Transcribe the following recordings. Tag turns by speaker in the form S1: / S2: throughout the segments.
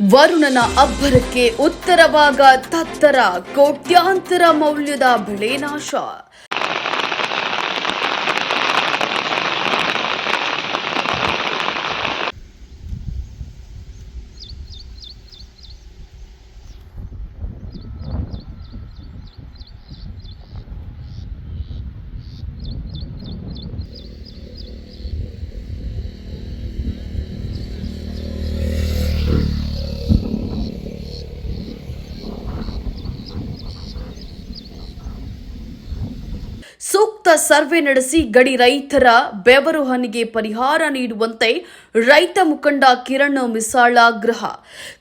S1: ವರುಣನ ಅಬ್ಬರಕ್ಕೆ ಉತ್ತರವಾಗ ತತ್ತರ ಕೋಟ್ಯಾಂತರ ಮೌಲ್ಯದ ಬೆಳೆ ನಾಶ. ಸೂಕ್ತ ಸರ್ವೆ ನಡೆಸಿ ಗಡಿ ರೈತರ ಬೆವರು ಹನಿಗೆ ಪರಿಹಾರ ನೀಡುವಂತೆ ರೈತ ಮುಖಂಡ ಕಿರಣ್ ಮಿಸಾಳ ಆಗ್ರಹ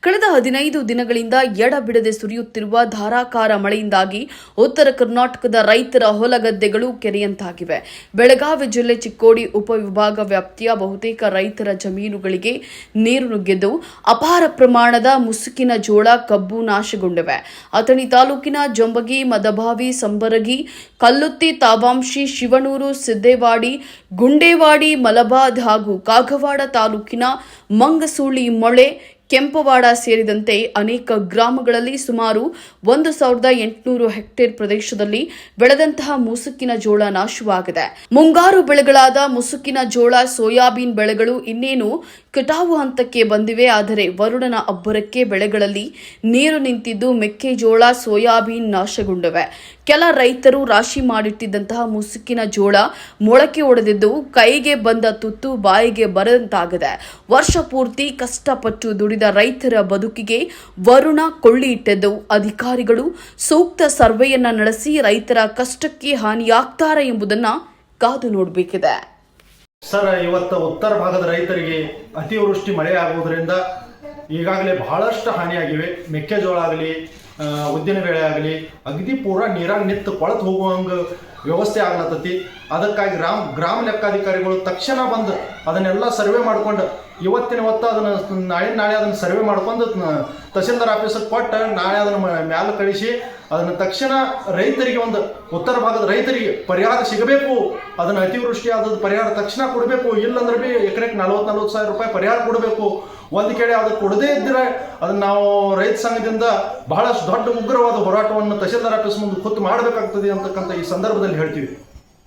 S1: ಕಳೆದ ಹದಿನೈದು ದಿನಗಳಿಂದ ಎಡಬಿಡದೆ ಸುರಿಯುತ್ತಿರುವ ಧಾರಾಕಾರ ಮಳೆಯಿಂದಾಗಿ ಉತ್ತರ ಕರ್ನಾಟಕದ ರೈತರ ಹೊಲಗದ್ದೆಗಳು ಕೆರೆಯಂತಾಗಿವೆ. ಬೆಳಗಾವಿ ಜಿಲ್ಲೆ ಚಿಕ್ಕೋಡಿ ಉಪವಿಭಾಗ ವ್ಯಾಪ್ತಿಯ ಬಹುತೇಕ ರೈತರ ಜಮೀನುಗಳಿಗೆ ನೀರು ನುಗ್ಗಿದ್ದು ಅಪಾರ ಪ್ರಮಾಣದ ಮುಸುಕಿನ ಜೋಳ, ಕಬ್ಬು ನಾಶಗೊಂಡಿವೆ. ಅಥಣಿ ತಾಲೂಕಿನ ಜಂಬಗಿ ಮದಭಾವಿ ಸಂಬರಗಿ, ಕಲ್ಲುತ್ತಿ ತಾವಾಂಶಿ ಶಿವನೂರು, ಸಿದ್ದೇವಾಡಿ, ಗುಂಡೇವಾಡಿ, ಮಲಬಾದ್ ಹಾಗೂ ಕಾಗವಾಡ ತಾಲೂಕಿನ ಮಂಗಸೂಳಿ ಮೊಳೆ, ಕೆಂಪವಾಡ ಸೇರಿದಂತೆ ಅನೇಕ ಗ್ರಾಮಗಳಲ್ಲಿ ಸುಮಾರು ಒಂದು ಸಾವಿರದ ಎಂಟುನೂರು ಹೆಕ್ಟೇರ್ ಪ್ರದೇಶದಲ್ಲಿ ಬೆಳೆದಂತಹ ಮುಸುಕಿನ ಜೋಳ ನಾಶವಾಗಿದೆ. ಮುಂಗಾರು ಬೆಳೆಗಳಾದ ಮುಸುಕಿನ ಜೋಳ, ಸೋಯಾಬೀನ್ ಬೆಳೆಗಳು ಇನ್ನೇನು ಕಟಾವು ಹಂತಕ್ಕೆ ಬಂದಿವೆ, ಆದರೆ ವರುಣನ ಅಬ್ಬರಕ್ಕೆ ಬೆಳೆಗಳಲ್ಲಿ ನೀರು ನಿಂತಿದ್ದು ಮೆಕ್ಕೆಜೋಳ, ಸೋಯಾಬೀನ್ ನಾಶಗೊಂಡಿವೆ. ಕೆಲ ರೈತರು ರಾಶಿ ಮಾಡಿಟ್ಟಿದ್ದಂತಹ ಮುಸುಕಿನ ಜೋಳ ಮೊಳಕೆ ಒಡೆದಿದ್ದು ಕೈಗೆ ಬಂದ ತುತ್ತು ಬಾಯಿಗೆ ಬರದಂತಾಗಿದೆ. ವರ್ಷ ಪೂರ್ತಿ ಕಷ್ಟಪಟ್ಟು ದುಡಿದ ರೈತರ ಬದುಕಿಗೆ ವರುಣ ಕೊಳ್ಳಿ ಇಟ್ಟಿದ್ದು ಅಧಿಕಾರಿಗಳು. ಸೂಕ್ತ ಸರ್ವೆಯನ್ನ ನಡೆಸಿ ರೈತರ ಕಷ್ಟಕ್ಕೆ ಹಾನಿಯಾಗ್ತಾರೆ ಎಂಬುದನ್ನ ಕಾದು ನೋಡಬೇಕಿದೆ.
S2: ಸರ್, ಇವತ್ತು ಉತ್ತರ ಭಾಗದ ರೈತರಿಗೆ ಅತಿವೃಷ್ಟಿ ಮಳೆ ಆಗುವುದರಿಂದ ಈಗಾಗಲೇ ಬಹಳಷ್ಟು ಹಾನಿಯಾಗಿವೆ. ಮೆಕ್ಕೆಜೋಳ ಆಗಲಿ ಉದ್ದಿನ ಬೇಳೆ ಆಗಲಿ ಅಗದಿ ಪೂರ ನೀರಾಗಿ ನಿಂತು ಕೊಳತು ಹೋಗುವಂಗ ವ್ಯವಸ್ಥೆ ಆಗ್ಲತ್ತತಿ. ಅದಕ್ಕಾಗಿ ಗ್ರಾಮ ಗ್ರಾಮ ಲೆಕ್ಕಾಧಿಕಾರಿಗಳು ತಕ್ಷಣ ಬಂದು ಅದನ್ನೆಲ್ಲ ಸರ್ವೆ ಮಾಡ್ಕೊಂಡು ಇವತ್ತಿನ ಹೊತ್ತು ಅದನ್ನು ನಾಳೆ ನಾಳೆ ಅದನ್ನು ಸರ್ವೆ ಮಾಡ್ಕೊಂಡು ತಹಸೀಲ್ದಾರ್ ಆಫೀಸಿಗೆ ಕೊಟ್ಟು ನಾಳೆ ಅದನ್ನು ಮ್ಯಾಲೆ ಕಳಿಸಿ ಅದನ್ನು ತಕ್ಷಣ ರೈತರಿಗೆ ಒಂದು ಉತ್ತರ ಭಾಗದ ರೈತರಿಗೆ ಪರಿಹಾರ ಸಿಗಬೇಕು. ಅದನ್ನು ಅತಿವೃಷ್ಟಿ ಆದದ್ದು ಪರಿಹಾರ ತಕ್ಷಣ ಕೊಡಬೇಕು. ಇಲ್ಲಂದ್ರೆ ಬಿ ಎಕರೆಗೆ ನಲ್ವತ್ತು ನಲ್ವತ್ತು ಸಾವಿರ ರೂಪಾಯಿ ಪರಿಹಾರ ಕೊಡಬೇಕು. ಒಂದು ಕಡೆ ಅದು ಕೊಡದೇ ಇದ್ದರೆ ಅದನ್ನು ನಾವು ರೈತ ಸಂಘದಿಂದ ಬಹಳಷ್ಟು ದೊಡ್ಡ ಉಗ್ರವಾದ ಹೋರಾಟವನ್ನು ತಹಸೀಲ್ದಾರ್ ಆಫೀಸ್ ಮುಂದೆ ಕೂತು ಮಾಡಬೇಕಾಗ್ತದೆ ಅಂತಕ್ಕಂಥ ಈ ಸಂದರ್ಭದಲ್ಲಿ ಹೇಳ್ತೀವಿ.